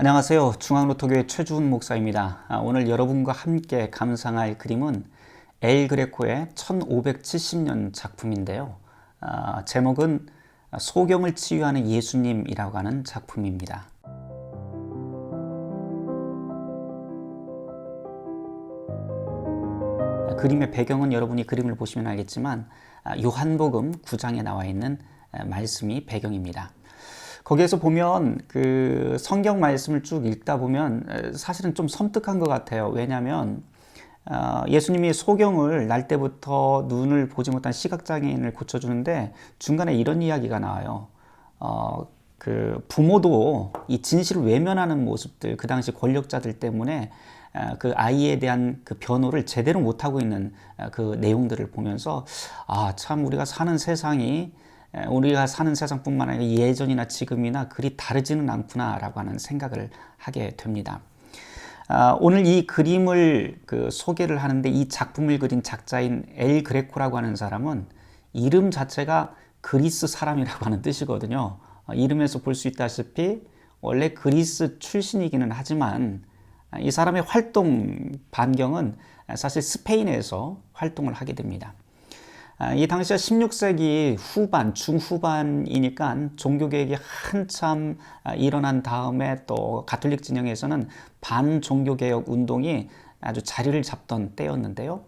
안녕하세요. 중앙로토교회 최주훈 목사입니다. 아, 오늘 여러분과 함께 감상할 그림은 엘 그레코의 1570년 작품인데요. 아, 제목은 소경을 치유하는 예수님이라고 하는 작품입니다. 그림의 배경은 여러분이 그림을 보시면 알겠지만 아, 요한복음 9장에 나와 있는 말씀이 배경입니다. 거기에서 보면 그 성경 말씀을 쭉 읽다 보면 사실은 좀 섬뜩한 것 같아요. 왜냐하면 어, 예수님이 소경을 날 때부터 눈을 보지 못한 시각장애인을 고쳐주는데 중간에 이런 이야기가 나와요. 어, 그 부모도 이 진실을 외면하는 모습들, 그 당시 권력자들 때문에 어, 그 아이에 대한 그 변호를 제대로 못하고 있는 그 내용들을 보면서 아, 참 우리가 사는 세상이 우리가 사는 세상뿐만 아니라 예전이나 지금이나 그리 다르지는 않구나라고 하는 생각을 하게 됩니다. 아, 오늘 이 그림을 그 소개를 하는데 이 작품을 그린 작자인 엘 그레코라고 하는 사람은 이름 자체가 그리스 사람이라고 하는 뜻이거든요. 아, 이름에서 볼 수 있다시피 원래 그리스 출신이기는 하지만 이 사람의 활동 반경은 사실 스페인에서 활동을 하게 됩니다. 아, 이 당시가 16세기 후반, 중후반이니까 종교개혁이 한참 아, 일어난 다음에 또 가톨릭 진영에서는 반종교개혁 운동이 아주 자리를 잡던 때였는데요.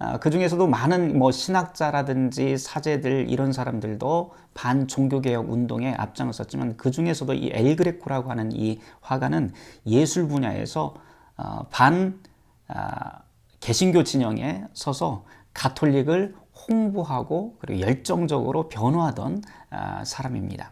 아, 그 중에서도 많은 뭐 신학자라든지 사제들 이런 사람들도 반종교개혁 운동에 앞장을 섰지만 그 중에서도 이 엘그레코라고 하는 이 화가는 예술 분야에서 어, 반 개신교 진영에 서서 가톨릭을 홍보하고 그리고 열정적으로 변호하던 아, 사람입니다.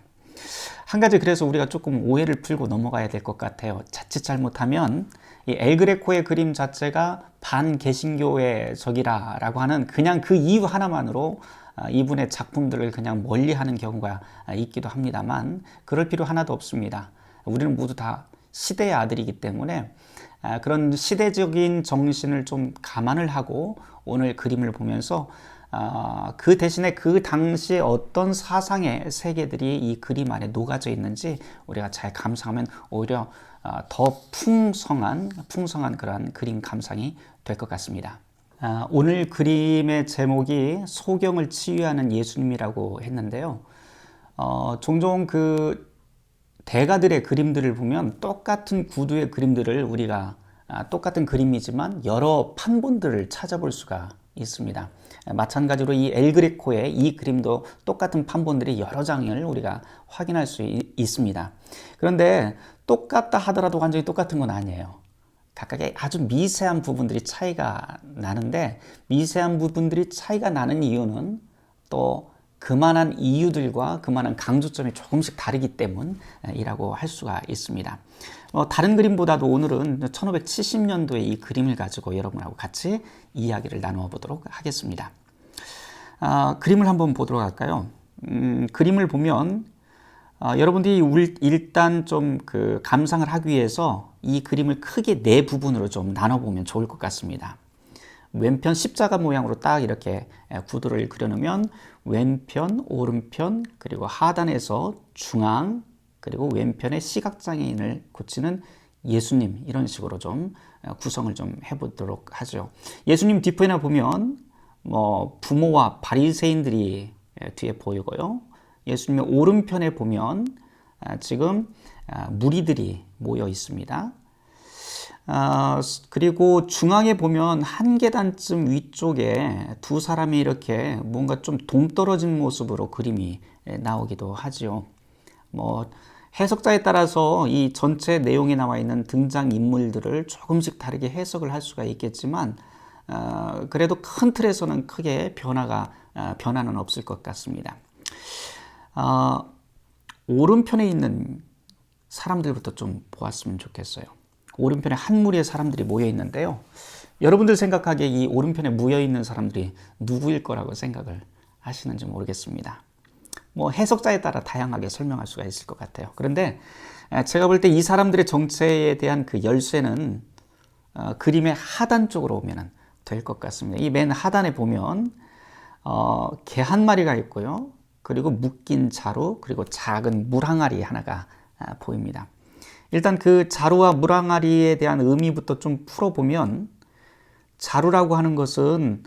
한 가지 그래서 우리가 조금 오해를 풀고 넘어가야 될 것 같아요. 자칫 잘못하면 이 엘그레코의 그림 자체가 반개신교의 적이라라고 하는 그냥 그 이유 하나만으로 아, 이분의 작품들을 그냥 멀리하는 경우가 있기도 합니다만 그럴 필요 하나도 없습니다. 우리는 모두 다 시대의 아들이기 때문에 아, 그런 시대적인 정신을 좀 감안을 하고 오늘 그림을 보면서 어, 그 대신에 그 당시에 어떤 사상의 세계들이 이 그림 안에 녹아져 있는지 우리가 잘 감상하면 오히려 어, 더 풍성한 풍성한 그런 그림 감상이 될 것 같습니다. 아, 오늘 그림의 제목이 소경을 치유하는 예수님이라고 했는데요. 어, 종종 그 대가들의 그림들을 보면 똑같은 구두의 그림들을 우리가 아, 똑같은 그림이지만 여러 판본들을 찾아볼 수가 있습니다. 마찬가지로 이 엘그레코의 이 그림도 똑같은 판본들이 여러 장을 우리가 확인할 수 있습니다. 그런데 똑같다 하더라도 완전히 똑같은 건 아니에요. 각각의 아주 미세한 부분들이 차이가 나는데 미세한 부분들이 차이가 나는 이유는 또 그만한 이유들과 그만한 강조점이 조금씩 다르기 때문이라고 할 수가 있습니다. 어, 다른 그림보다도 오늘은 1570년도의 이 그림을 가지고 여러분하고 같이 이야기를 나누어 보도록 하겠습니다. 아, 그림을 한번 보도록 할까요? 음, 그림을 보면 아, 여러분들이 일단 좀 그 감상을 하기 위해서 이 그림을 크게 네 부분으로 좀 나눠보면 좋을 것 같습니다. 왼편 십자가 모양으로 딱 이렇게 구도를 그려놓으면 왼편, 오른편, 그리고 하단에서 중앙, 그리고 왼편에 시각장애인을 고치는 예수님 이런 식으로 좀 구성을 좀 해보도록 하죠. 예수님 뒷편에 보면 뭐 부모와 바리새인들이 뒤에 보이고요. 예수님의 오른편에 보면 지금 무리들이 모여 있습니다. 아, 그리고 중앙에 보면 한 계단쯤 위쪽에 두 사람이 이렇게 뭔가 좀 동떨어진 모습으로 그림이 나오기도 하지요. 뭐 해석자에 따라서 이 전체 내용에 나와 있는 등장 인물들을 조금씩 다르게 해석을 할 수가 있겠지만 어, 그래도 큰 틀에서는 크게 변화가 어, 변화는 없을 것 같습니다. 어, 오른편에 있는 사람들부터 좀 보았으면 좋겠어요. 오른편에 한 무리의 사람들이 모여 있는데요. 여러분들 생각하기에 이 오른편에 모여 있는 사람들이 누구일 거라고 생각을 하시는지 모르겠습니다. 뭐 해석자에 따라 다양하게 설명할 수가 있을 것 같아요. 그런데 제가 볼 때 이 사람들의 정체에 대한 그 열쇠는 어, 그림의 하단 쪽으로 오면 될 것 같습니다. 이 맨 하단에 보면 어, 개 한 마리가 있고요. 그리고 묶인 자루 그리고 작은 물 항아리 하나가 아, 보입니다. 일단 그 자루와 물항아리에 대한 의미부터 좀 풀어보면 자루라고 하는 것은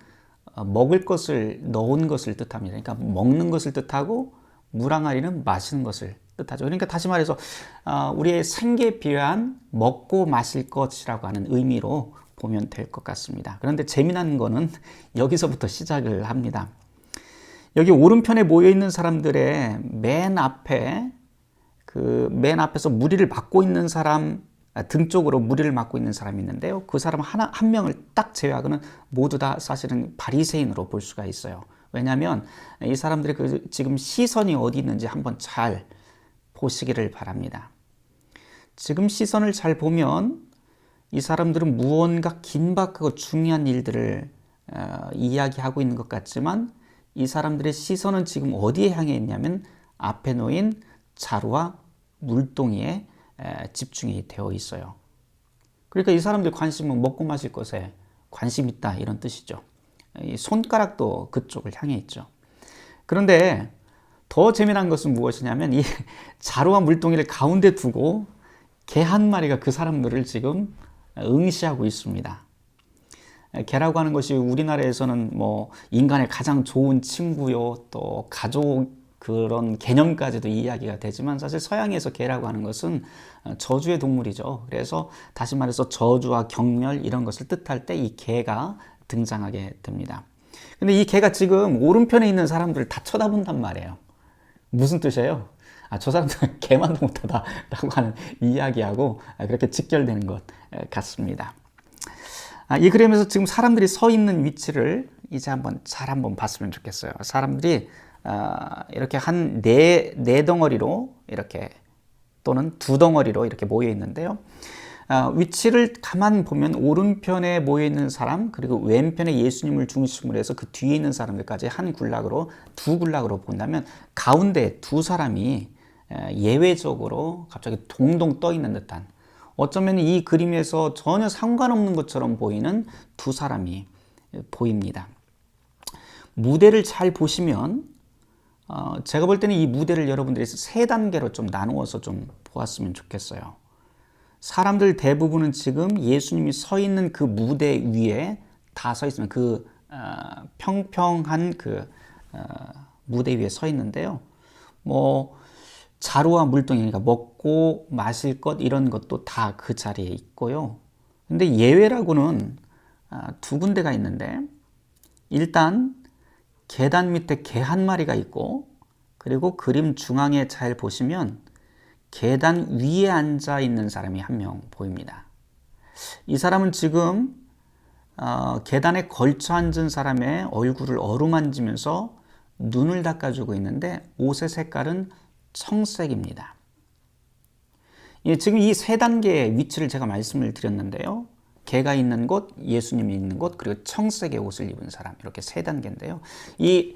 어, 먹을 것을 넣은 것을 뜻합니다. 그러니까 먹는 것을 뜻하고 물항아리는 마시는 것을 뜻하죠. 그러니까 다시 말해서 어, 우리의 생계에 필요한 먹고 마실 것이라고 하는 의미로 보면 될 것 같습니다. 그런데 재미난 거는 여기서부터 시작을 합니다. 여기 오른편에 모여 있는 사람들의 맨 앞에 그 맨 앞에서 무리를 맡고 있는 사람 아, 등 쪽으로 무리를 맡고 있는 사람이 있는데요. 그 사람 하나 한 명을 딱 제외하고는 모두 다 사실은 바리새인으로 볼 수가 있어요. 왜냐하면 이 사람들의 그 지금 시선이 어디 있는지 한번 잘 보시기를 바랍니다. 지금 시선을 잘 보면 이 사람들은 무언가 긴박하고 중요한 일들을 어, 이야기하고 있는 것 같지만 이 사람들의 시선은 지금 어디에 향해 있냐면 앞에 놓인 자루와 물동이에 집중이 되어 있어요. 그러니까 이 사람들 관심은 먹고 마실 것에 관심 있다 이런 뜻이죠. 이 손가락도 그쪽을 향해 있죠. 그런데 더 재미난 것은 무엇이냐면 이 자루와 물동이를 가운데 두고 개 한 마리가 그 사람들을 지금 응시하고 있습니다. 개라고 하는 것이 우리나라에서는 뭐 인간의 가장 좋은 친구요, 또 가족 그런 개념까지도 이야기가 되지만 사실 서양에서 개라고 하는 것은 저주의 동물이죠. 그래서 다시 말해서 저주와 경멸 이런 것을 뜻할 때 이 개가 등장하게 됩니다. 근데 이 개가 지금 오른편에 있는 사람들을 다 쳐다본단 말이에요. 무슨 뜻이에요? 아, 저 사람들은 개만도 못하다라고 하는 이야기하고 그렇게 직결되는 것 같습니다. 아, 이 그림에서 지금 사람들이 서 있는 위치를 이제 한번 잘 한번 봤으면 좋겠어요. 사람들이 아, 이렇게 한 네 네 덩어리로 이렇게 또는 두 덩어리로 이렇게 모여 있는데요. 아, 위치를 가만 보면 오른편에 모여 있는 사람 그리고 왼편에 예수님을 중심으로 해서 그 뒤에 있는 사람들까지 한 군락으로 두 군락으로 본다면 가운데 두 사람이 예외적으로 갑자기 동동 떠 있는 듯한 어쩌면 이 그림에서 전혀 상관없는 것처럼 보이는 두 사람이 보입니다. 무대를 잘 보시면 어, 제가 볼 때는 이 무대를 여러분들이 세 단계로 좀 나누어서 좀 보았으면 좋겠어요. 사람들 대부분은 지금 예수님이 서 있는 그 무대 위에 다 서 있으면 그 어, 평평한 그 어, 무대 위에 서 있는데요. 뭐 자루와 물동이 그러니까 먹고 마실 것 이런 것도 다 그 자리에 있고요. 근데 예외라고는 아, 두 군데가 있는데 일단 계단 밑에 개 한 마리가 있고 그리고 그림 중앙에 잘 보시면 계단 위에 앉아 있는 사람이 한 명 보입니다. 이 사람은 지금 어, 계단에 걸쳐 앉은 사람의 얼굴을 어루만지면서 눈을 닦아주고 있는데 옷의 색깔은 청색입니다. 예, 지금 이 세 단계의 위치를 제가 말씀을 드렸는데요. 개가 있는 곳, 예수님이 있는 곳, 그리고 청색의 옷을 입은 사람 이렇게 세 단계인데요. 이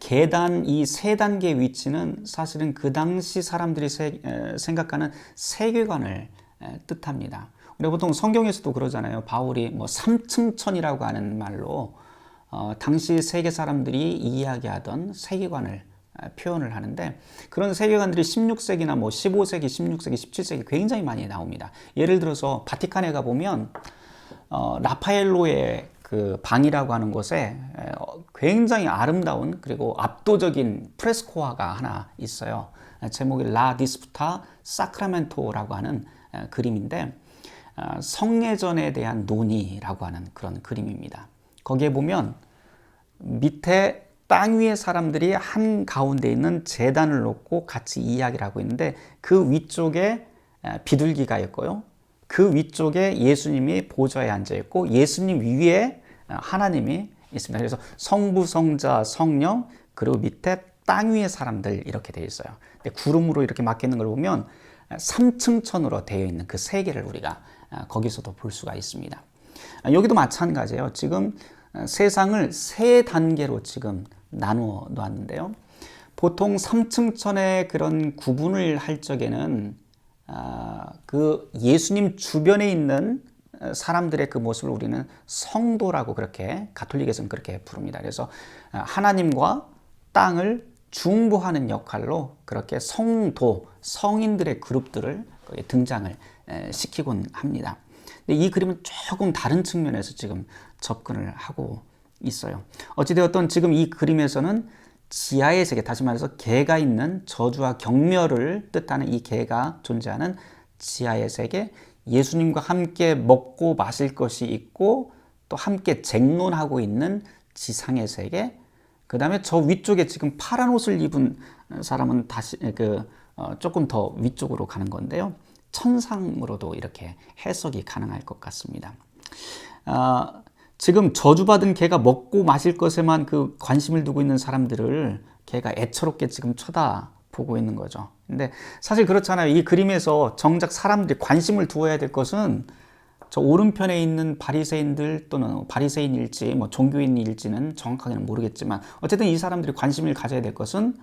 계단 이 세 단계 위치는 사실은 그 당시 사람들이 세, 생각하는 세계관을 뜻합니다. 우리가 보통 성경에서도 그러잖아요. 바울이 뭐 삼층천이라고 하는 말로 어, 당시 세계 사람들이 이야기하던 세계관을 표현을 하는데 그런 세계관들이 16세기나 뭐 15세기, 16세기, 17세기 굉장히 많이 나옵니다. 예를 들어서 바티칸에 가 보면 어, 라파엘로의 그 방이라고 하는 곳에 굉장히 아름다운 그리고 압도적인 프레스코화가 하나 있어요. 제목이 라 디스프타 사크라멘토라고 하는 그림인데 어, 성례전에 대한 논의라고 하는 그런 그림입니다. 거기에 보면 밑에 땅 위의 사람들이 한 가운데 있는 재단을 놓고 같이 이야기를 하고 있는데 그 위쪽에 비둘기가 있고요. 그 위쪽에 예수님이 보좌에 앉아 있고 예수님 위에 하나님이 있습니다. 그래서 성부, 성자, 성령 그리고 밑에 땅 위의 사람들 이렇게 되어 있어요. 구름으로 이렇게 막혀 있는 걸 보면 3층 천으로 되어 있는 그 세계를 우리가 거기서도 볼 수가 있습니다. 여기도 마찬가지예요. 지금 세상을 세 단계로 지금 나누어 놓았는데요. 보통 3층 천의 그런 구분을 할 적에는 아, 그 예수님 주변에 있는 사람들의 그 모습을 우리는 성도라고 그렇게 가톨릭에서는 그렇게 부릅니다. 그래서 하나님과 땅을 중보하는 역할로 그렇게 성도, 성인들의 그룹들을 등장을 에, 시키곤 합니다. 근데 이 그림은 조금 다른 측면에서 지금 접근을 하고 있어요. 어찌되었던 지금 이 그림에서는 지하의 세계, 다시 말해서 개가 있는 저주와 경멸을 뜻하는 이 개가 존재하는 지하의 세계, 예수님과 함께 먹고 마실 것이 있고 또 함께 쟁론하고 있는 지상의 세계, 그 다음에 저 위쪽에 지금 파란 옷을 입은 사람은 다시 그 어, 조금 더 위쪽으로 가는 건데요. 천상으로도 이렇게 해석이 가능할 것 같습니다. 아, 지금 저주받은 개가 먹고 마실 것에만 그 관심을 두고 있는 사람들을 개가 애처롭게 지금 쳐다보고 있는 거죠. 근데 사실 그렇잖아요. 이 그림에서 정작 사람들이 관심을 두어야 될 것은 저 오른편에 있는 바리새인들 또는 바리새인일지 뭐 종교인일지는 정확하게는 모르겠지만 어쨌든 이 사람들이 관심을 가져야 될 것은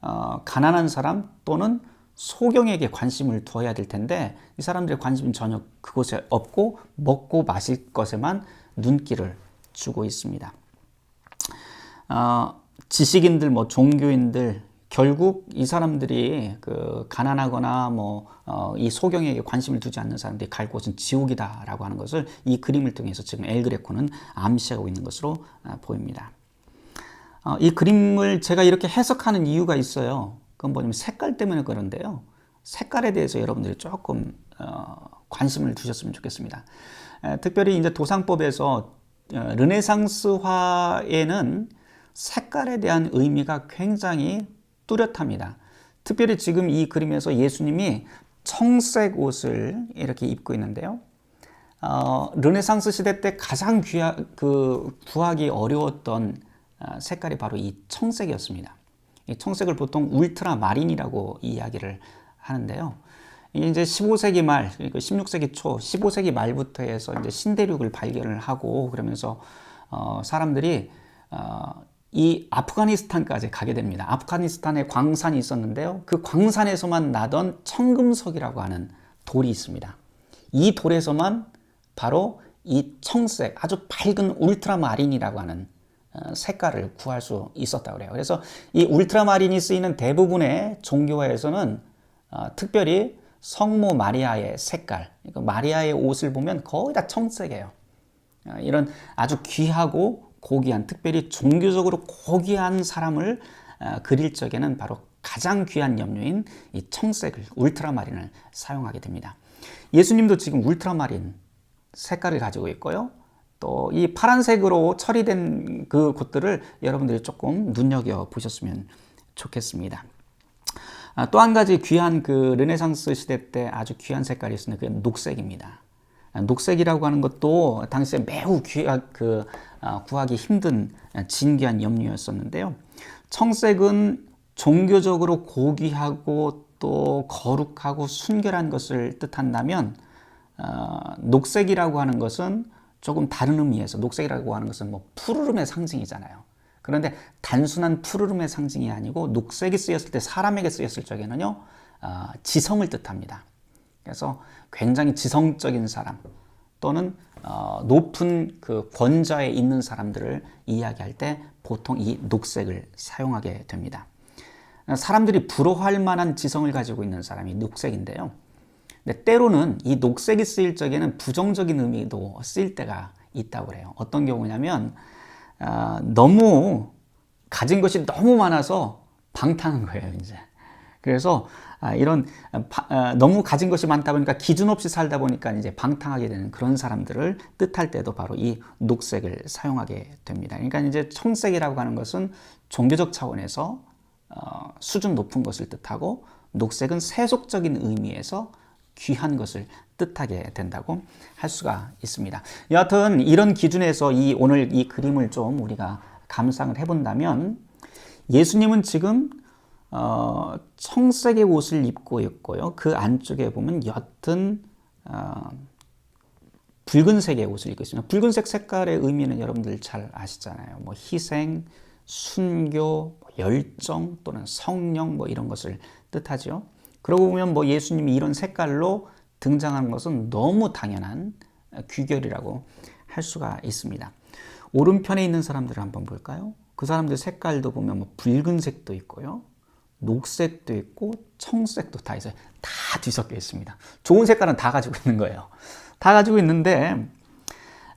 어, 가난한 사람 또는 소경에게 관심을 두어야 될 텐데 이 사람들의 관심은 전혀 그곳에 없고 먹고 마실 것에만 눈길을 주고 있습니다. 어, 지식인들, 뭐 종교인들 결국 이 사람들이 그 가난하거나 뭐이 어, 소경에게 관심을 두지 않는 사람들이 갈 곳은 지옥이다라고 하는 것을 이 그림을 통해서 지금 엘그레코는 암시하고 있는 것으로 어, 보입니다. 어, 이 그림을 제가 이렇게 해석하는 이유가 있어요. 그건 뭐냐면 색깔 때문에 그런데요. 색깔에 대해서 여러분들이 조금 어, 관심을 두셨으면 좋겠습니다. 에, 특별히 이제 도상법에서 어, 르네상스화에는 색깔에 대한 의미가 굉장히 뚜렷합니다. 특별히 지금 이 그림에서 예수님이 청색 옷을 이렇게 입고 있는데요. 어, 르네상스 시대 때 가장 귀하, 그 구하기 어려웠던 어, 색깔이 바로 이 청색이었습니다. 이 청색을 보통 울트라 마린이라고 이야기를 하는데요. 이제 15세기 말, 16세기 초, 15세기 말부터 해서 이제 신대륙을 발견을 하고 그러면서 어, 사람들이 어, 이 아프가니스탄까지 가게 됩니다. 아프가니스탄에 광산이 있었는데요. 그 광산에서만 나던 청금석이라고 하는 돌이 있습니다. 이 돌에서만 바로 이 청색, 아주 밝은 울트라마린이라고 하는 어, 색깔을 구할 수 있었다고 그래요. 그래서 이 울트라마린이 쓰이는 대부분의 종교화에서는 어, 특별히 성모 마리아의 색깔, 그러니까 마리아의 옷을 보면 거의 다 청색이에요. 어, 이런 아주 귀하고 고귀한 특별히 종교적으로 고귀한 사람을 어, 그릴 적에는 바로 가장 귀한 염료인 이 청색을 울트라마린을 사용하게 됩니다. 예수님도 지금 울트라마린 색깔을 가지고 있고요. 또 이 파란색으로 처리된 그 곳들을 여러분들이 조금 눈여겨 보셨으면 좋겠습니다. 아, 또한 가지 귀한 그 르네상스 시대 때 아주 귀한 색깔이 있습니다. 그게 녹색입니다. 아, 녹색이라고 하는 것도 당시에 매우 귀하, 그, 아, 구하기 힘든 진귀한 염료였었는데요. 청색은 종교적으로 고귀하고 또 거룩하고 순결한 것을 뜻한다면 어, 녹색이라고 하는 것은 조금 다른 의미에서 녹색이라고 하는 것은 뭐 푸르름의 상징이잖아요. 그런데 단순한 푸르름의 상징이 아니고 녹색이 쓰였을 때 사람에게 쓰였을 적에는요 어, 지성을 뜻합니다. 그래서 굉장히 지성적인 사람 또는 어, 높은 그 권좌에 있는 사람들을 이야기할 때 보통 이 녹색을 사용하게 됩니다. 사람들이 부러워할 만한 지성을 가지고 있는 사람이 녹색인데요. 근데 때로는 이 녹색이 쓰일 적에는 부정적인 의미도 쓰일 때가 있다고 그래요. 어떤 경우냐면 어, 너무 가진 것이 너무 많아서 방탕한 거예요, 이제. 그래서 아, 이런 아, 너무 가진 것이 많다 보니까 기준 없이 살다 보니까 이제 방탕하게 되는 그런 사람들을 뜻할 때도 바로 이 녹색을 사용하게 됩니다. 그러니까 이제 청색이라고 하는 것은 종교적 차원에서 어, 수준 높은 것을 뜻하고 녹색은 세속적인 의미에서 귀한 것을 뜻하게 된다고 할 수가 있습니다. 여하튼 이런 기준에서 이 오늘 이 그림을 좀 우리가 감상을 해본다면 예수님은 지금 어, 청색의 옷을 입고 있고요. 그 안쪽에 보면 옅은 어, 붉은색의 옷을 입고 있습니다. 붉은색 색깔의 의미는 여러분들 잘 아시잖아요. 뭐 희생, 순교, 뭐 열정 또는 성령 뭐 이런 것을 뜻하죠. 그러고 보면 뭐 예수님이 이런 색깔로 등장하는 것은 너무 당연한 귀결이라고 할 수가 있습니다. 오른편에 있는 사람들을 한번 볼까요? 그 사람들 색깔도 보면 뭐 붉은색도 있고요. 녹색도 있고 청색도 다 있어요. 다 뒤섞여 있습니다. 좋은 색깔은 다 가지고 있는 거예요. 다 가지고 있는데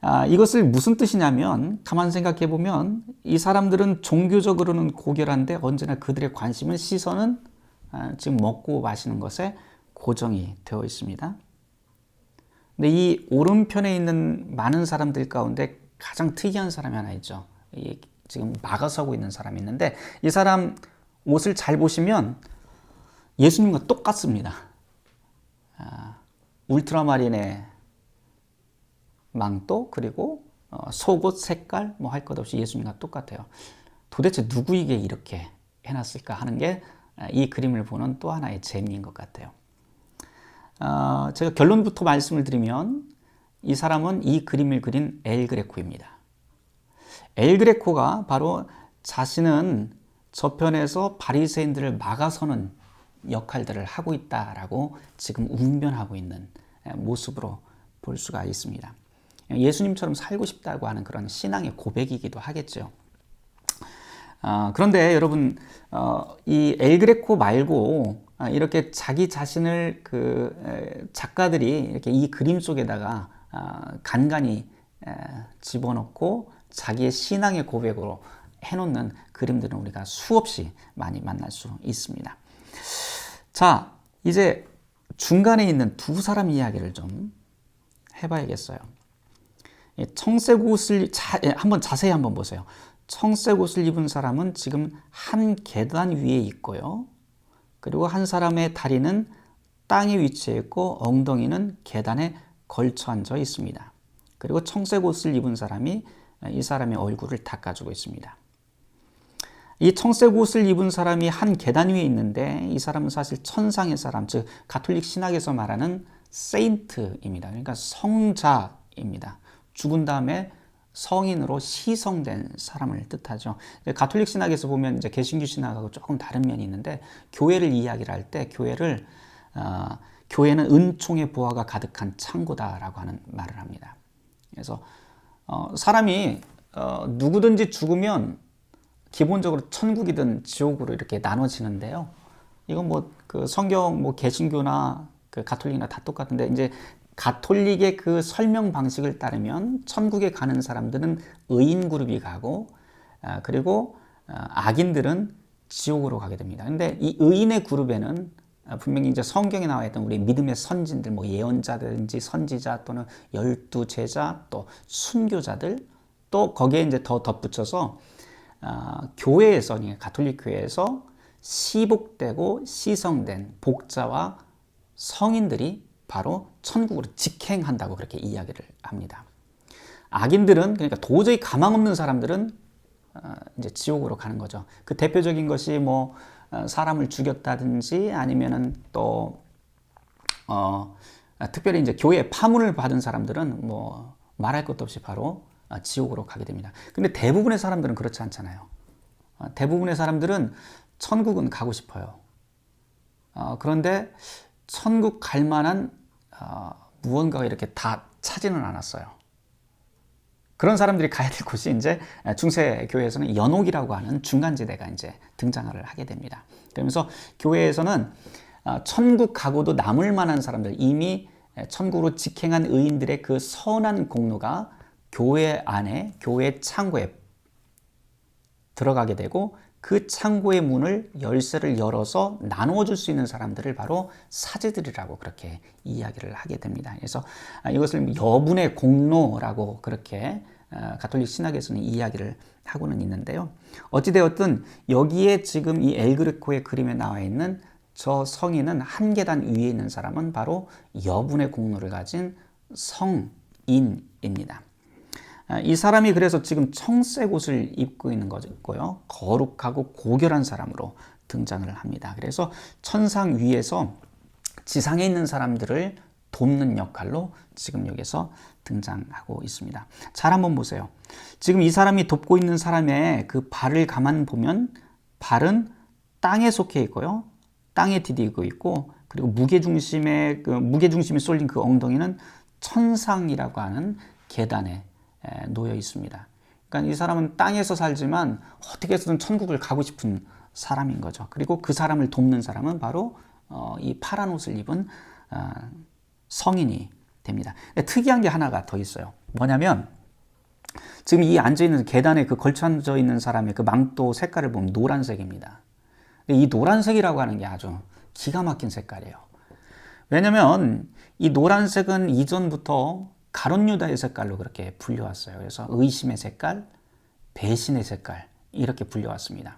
아, 이것을 무슨 뜻이냐면 가만 생각해 보면 이 사람들은 종교적으로는 고결한데 언제나 그들의 관심은 시선은 아, 지금 먹고 마시는 것에 고정이 되어 있습니다. 근데 이 오른편에 있는 많은 사람들 가운데 가장 특이한 사람이 하나 있죠. 이 지금 막아서고 있는 사람이 있는데 이 사람 옷을 잘 보시면 예수님과 똑같습니다. 아, 울트라마린의 망토 그리고 어, 속옷 색깔 뭐 할 것 없이 예수님과 똑같아요. 도대체 누구에게 이렇게 해놨을까 하는 게 이 그림을 보는 또 하나의 재미인 것 같아요. 어, 제가 결론부터 말씀을 드리면 이 사람은 이 그림을 그린 엘 그레코입니다. 엘 그레코가 바로 자신은 저편에서 바리새인들을 막아서는 역할들을 하고 있다라고 지금 웅변하고 있는 모습으로 볼 수가 있습니다. 예수님처럼 살고 싶다고 하는 그런 신앙의 고백이기도 하겠죠. 어, 그런데 여러분 어, 이 엘그레코 말고 어, 이렇게 자기 자신을 그 에, 작가들이 이렇게 이 그림 속에다가 어, 간간히 에, 집어넣고 자기의 신앙의 고백으로 해놓는 그림들은 우리가 수없이 많이 만날 수 있습니다. 자, 이제 중간에 있는 두 사람 이야기를 좀 해봐야겠어요. 청색 옷을 자, 예, 한번 자세히 한번 보세요. 청색 옷을 입은 사람은 지금 한 계단 위에 있고요. 그리고 한 사람의 다리는 땅에 위치해 있고 엉덩이는 계단에 걸쳐 앉아 있습니다. 그리고 청색 옷을 입은 사람이 이 사람의 얼굴을 닦아주고 있습니다. 이 청색 옷을 입은 사람이 한 계단 위에 있는데 이 사람은 사실 천상의 사람, 즉 가톨릭 신학에서 말하는 세인트입니다. 그러니까 성자입니다. 죽은 다음에 성인으로 시성된 사람을 뜻하죠. 가톨릭 신학에서 보면 이제 개신교 신학하고 조금 다른 면이 있는데 교회를 이야기를 할 때 교회를 어, 교회는 은총의 보화가 가득한 창고다라고 하는 말을 합니다. 그래서 어, 사람이 어, 누구든지 죽으면 기본적으로 천국이든 지옥으로 이렇게 나눠지는데요. 이건 뭐 그 성경 뭐 개신교나 그 가톨릭이나 다 똑같은데 이제 가톨릭의 그 설명 방식을 따르면 천국에 가는 사람들은 의인 그룹이 가고 아, 그리고 아, 악인들은 지옥으로 가게 됩니다. 근데 이 의인의 그룹에는 아, 분명히 이제 성경에 나와 있던 우리 믿음의 선진들, 뭐 예언자든지 선지자 또는 열두 제자 또 순교자들 또 거기에 이제 더 덧붙여서 어, 교회에서 가톨릭 교회에서 시복되고 시성된 복자와 성인들이 바로 천국으로 직행한다고 그렇게 이야기를 합니다. 악인들은 그러니까 도저히 가망 없는 사람들은 어, 이제 지옥으로 가는 거죠. 그 대표적인 것이 뭐 어, 사람을 죽였다든지 아니면은 또 어, 특별히 이제 교회 파문을 받은 사람들은 뭐 말할 것도 없이 바로 지옥으로 가게 됩니다. 근데 대부분의 사람들은 그렇지 않잖아요. 대부분의 사람들은 천국은 가고 싶어요. 그런데 천국 갈 만한 어, 무언가가 이렇게 다 차지는 않았어요. 그런 사람들이 가야 될 곳이 이제 중세 교회에서는 연옥이라고 하는 중간지대가 이제 등장을 하게 됩니다. 그러면서 교회에서는 어, 천국 가고도 남을 만한 사람들 이미 천국으로 직행한 의인들의 그 선한 공로가 교회 안에 교회 창고에 들어가게 되고 그 창고의 문을 열쇠를 열어서 나누어 줄 수 있는 사람들을 바로 사제들이라고 그렇게 이야기를 하게 됩니다. 그래서 아, 이것을 여분의 공로라고 그렇게 아, 가톨릭 신학에서는 이야기를 하고는 있는데요. 어찌되었든 여기에 지금 이 엘그레코의 그림에 나와 있는 저 성인은 한 계단 위에 있는 사람은 바로 여분의 공로를 가진 성인입니다. 아, 이 사람이 그래서 지금 청색 옷을 입고 있는 거고요. 거룩하고 고결한 사람으로 등장을 합니다. 그래서 천상 위에서 지상에 있는 사람들을 돕는 역할로 지금 여기서 등장하고 있습니다. 잘 한번 보세요. 지금 이 사람이 돕고 있는 사람의 그 발을 가만 보면 발은 땅에 속해 있고요. 땅에 디디고 있고 그리고 무게 중심에 그 무게 중심이 쏠린 그 엉덩이는 천상이라고 하는 계단에 놓여 있습니다. 그러니까 이 사람은 땅에서 살지만 어떻게 해서든 천국을 가고 싶은 사람인 거죠. 그리고 그 사람을 돕는 사람은 바로 어, 이 파란 옷을 입은 어, 성인이 됩니다. 특이한 게 하나가 더 있어요. 뭐냐면 지금 이 앉아 있는 계단에 그 걸쳐 앉아 있는 사람의 그 망토 색깔을 보면 노란색입니다. 이 노란색이라고 하는 게 아주 기가 막힌 색깔이에요. 왜냐면 이 노란색은 이전부터 가론 유다의 색깔로 그렇게 불려왔어요. 그래서 의심의 색깔, 배신의 색깔 이렇게 불려왔습니다.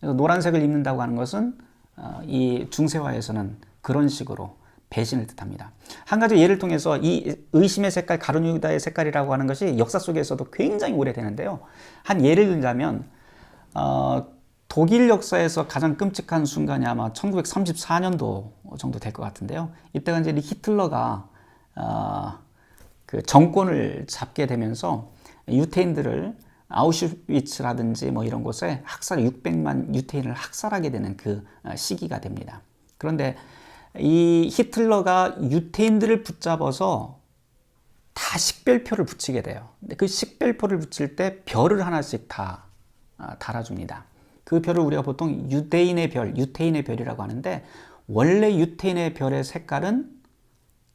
그래서 노란색을 입는다고 하는 것은 어, 이 중세화에서는 그런 식으로 배신을 뜻합니다. 한 가지 예를 통해서 이 의심의 색깔, 가론 유다의 색깔이라고 하는 것이 역사 속에서도 굉장히 오래되는데요. 한 예를 들자면 어, 독일 역사에서 가장 끔찍한 순간이 아마 1934년도 정도 될 것 같은데요. 이때가 이제 히틀러가 어, 그 정권을 잡게 되면서 유태인들을 아우슈비츠라든지 뭐 이런 곳에 학살 600만 유태인을 학살하게 되는 그 시기가 됩니다. 그런데 이 히틀러가 유태인들을 붙잡아서 다 식별표를 붙이게 돼요. 근데 그 식별표를 붙일 때 별을 하나씩 다 아, 달아줍니다. 그 별을 우리가 보통 유대인의 별, 유태인의 별이라고 하는데 원래 유태인의 별의 색깔은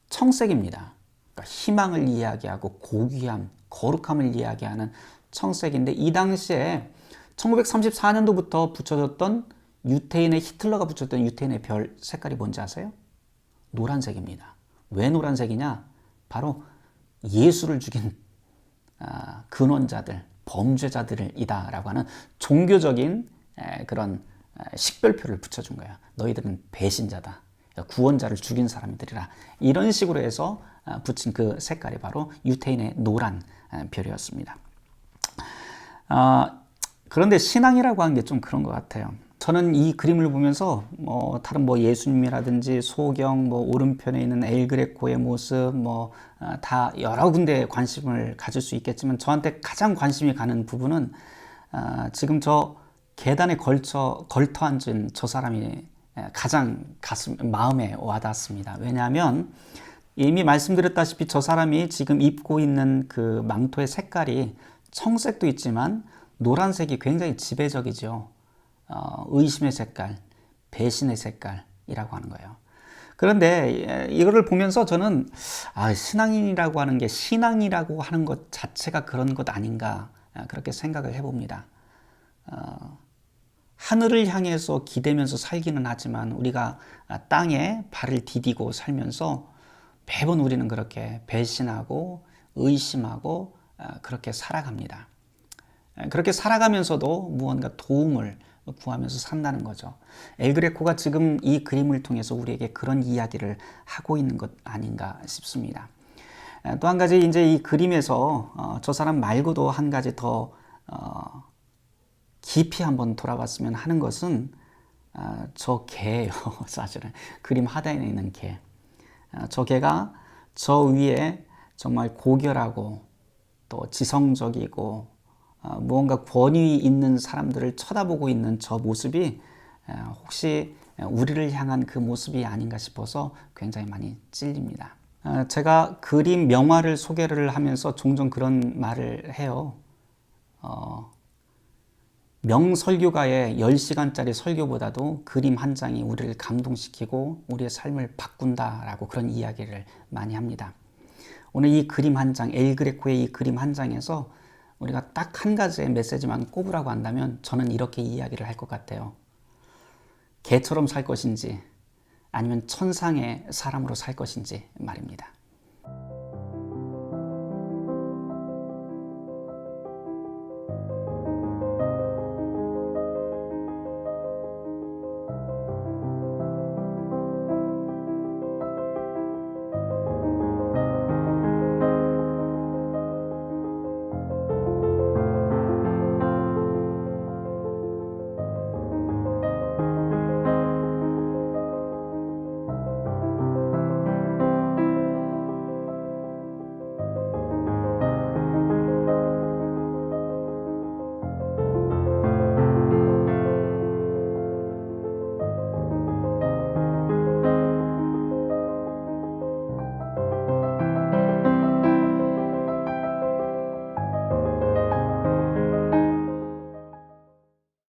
청색입니다. 그러니까 희망을 이야기하고 고귀함, 거룩함을 이야기하는 청색인데 이 당시에 1934년도부터 붙여졌던 유태인의 히틀러가 붙였던 유태인의 별 색깔이 뭔지 아세요? 노란색입니다. 왜 노란색이냐? 바로 예수를 죽인 아, 근원자들, 범죄자들이다라고 하는 종교적인 그런 식별표를 붙여준 거야. 너희들은 배신자다. 구원자를 죽인 사람들이라. 이런 식으로 해서 아, 붙인 그 색깔이 바로 유태인의 노란 별이었습니다. 아, 그런데 신앙이라고 하는 게 좀 그런 것 같아요. 저는 이 그림을 보면서 뭐 다른 뭐 예수님이라든지 소경 뭐 오른편에 있는 엘그레코의 모습 뭐다 아, 여러 군데 관심을 가질 수 있겠지만 저한테 가장 관심이 가는 부분은 아, 지금 저 계단에 걸쳐 걸터 앉은 저 사람이 가장 가슴 마음에 와닿습니다. 왜냐하면 이미 말씀드렸다시피 저 사람이 지금 입고 있는 그 망토의 색깔이 청색도 있지만 노란색이 굉장히 지배적이죠. 어, 의심의 색깔, 배신의 색깔이라고 하는 거예요. 그런데 이거를 보면서 저는 아, 신앙인이라고 하는 게 신앙이라고 하는 것 자체가 그런 것 아닌가 아, 그렇게 생각을 해봅니다. 어, 하늘을 향해서 기대면서 살기는 하지만 우리가 땅에 발을 디디고 살면서 매번 우리는 그렇게 배신하고 의심하고 아, 그렇게 살아갑니다. 그렇게 살아가면서도 무언가 도움을 구하면서 산다는 거죠. 엘그레코가 지금 이 그림을 통해서 우리에게 그런 이야기를 하고 있는 것 아닌가 싶습니다. 또 한 가지 이제 이 그림에서 어, 저 사람 말고도 한 가지 더 어, 깊이 한번 돌아봤으면 하는 것은 어, 저 개예요. 사실은 그림 하단에 있는 개. 저 개가 저 위에 정말 고결하고 또 지성적이고 어, 무언가 권위 있는 사람들을 쳐다보고 있는 저 모습이 혹시 우리를 향한 그 모습이 아닌가 싶어서 굉장히 많이 찔립니다. 어, 제가 그림 명화를 소개를 하면서 종종 그런 말을 해요. 어, 명설교가의 10시간짜리 설교보다도 그림 한 장이 우리를 감동시키고 우리의 삶을 바꾼다라고 그런 이야기를 많이 합니다. 오늘 이 그림 한 장, 엘그레코의 이 그림 한 장에서 우리가 딱 한 가지의 메시지만 꼽으라고 한다면 저는 이렇게 이야기를 할 것 같아요. 개처럼 살 것인지 아니면 천상의 사람으로 살 것인지 말입니다.